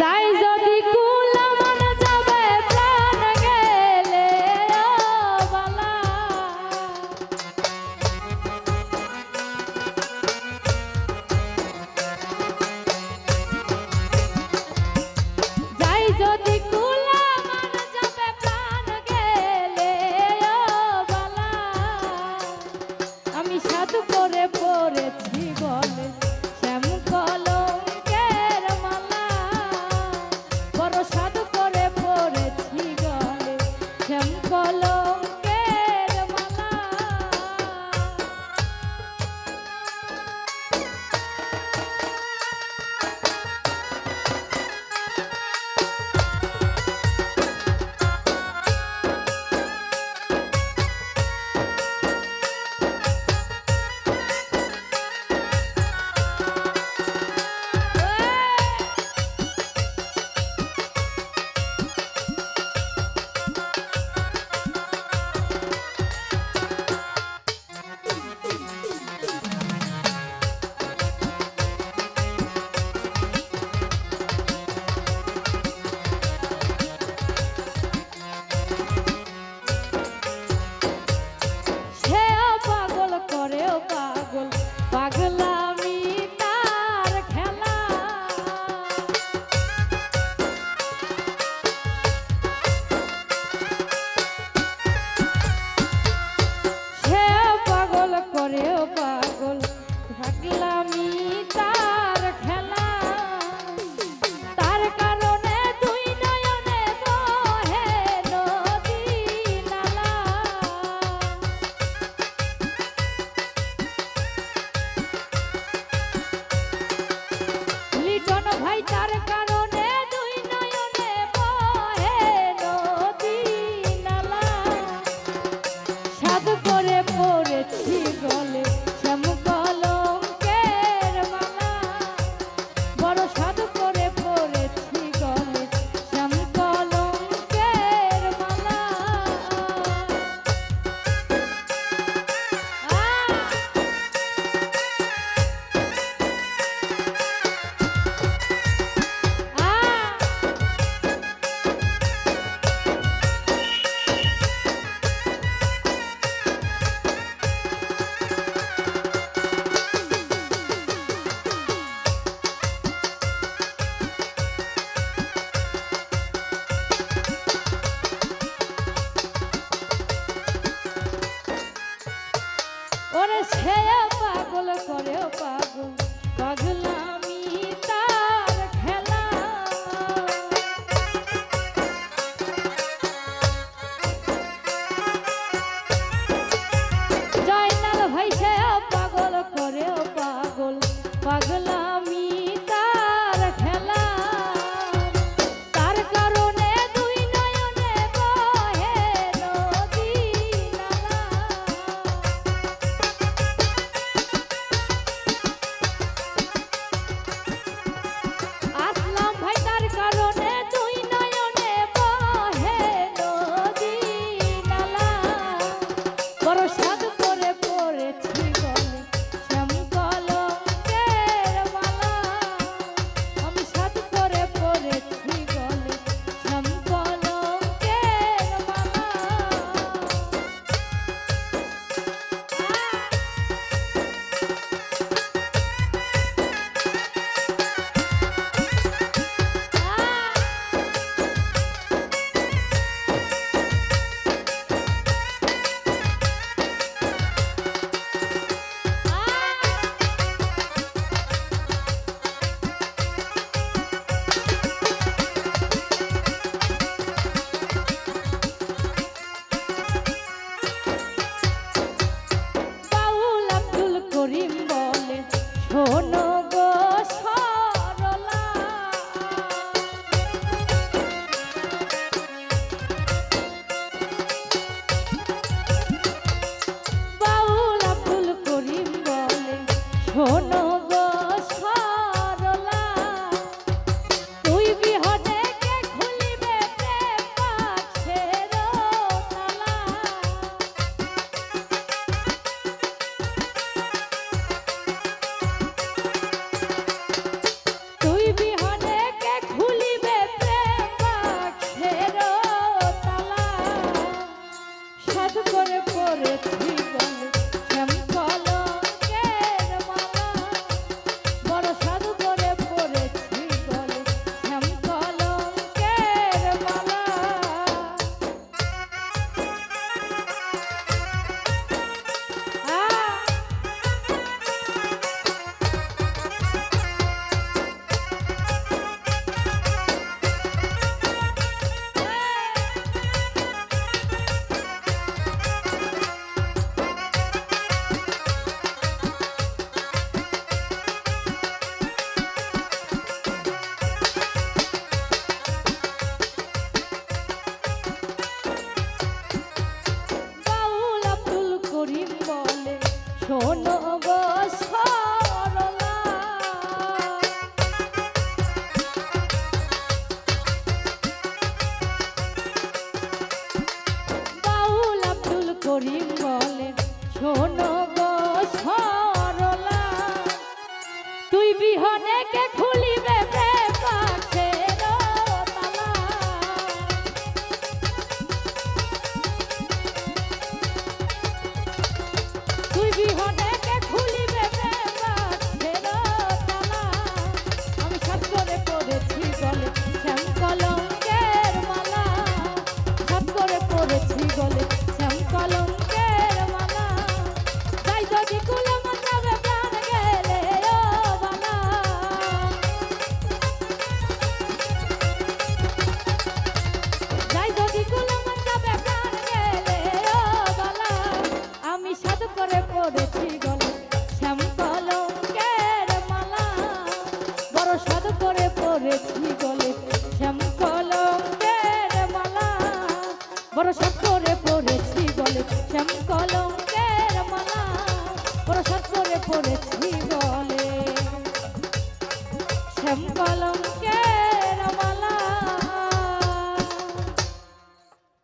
I. ও পাগলা বিহনে কে করেছি গলে। শ্যাম কলঙ্কের মালা। বড় সাদ করে পড়েছি গলে। শ্যাম কলঙ্কের মালা। বড় সাদ করে পড়েছি গলে। শ্যাম কলঙ্ক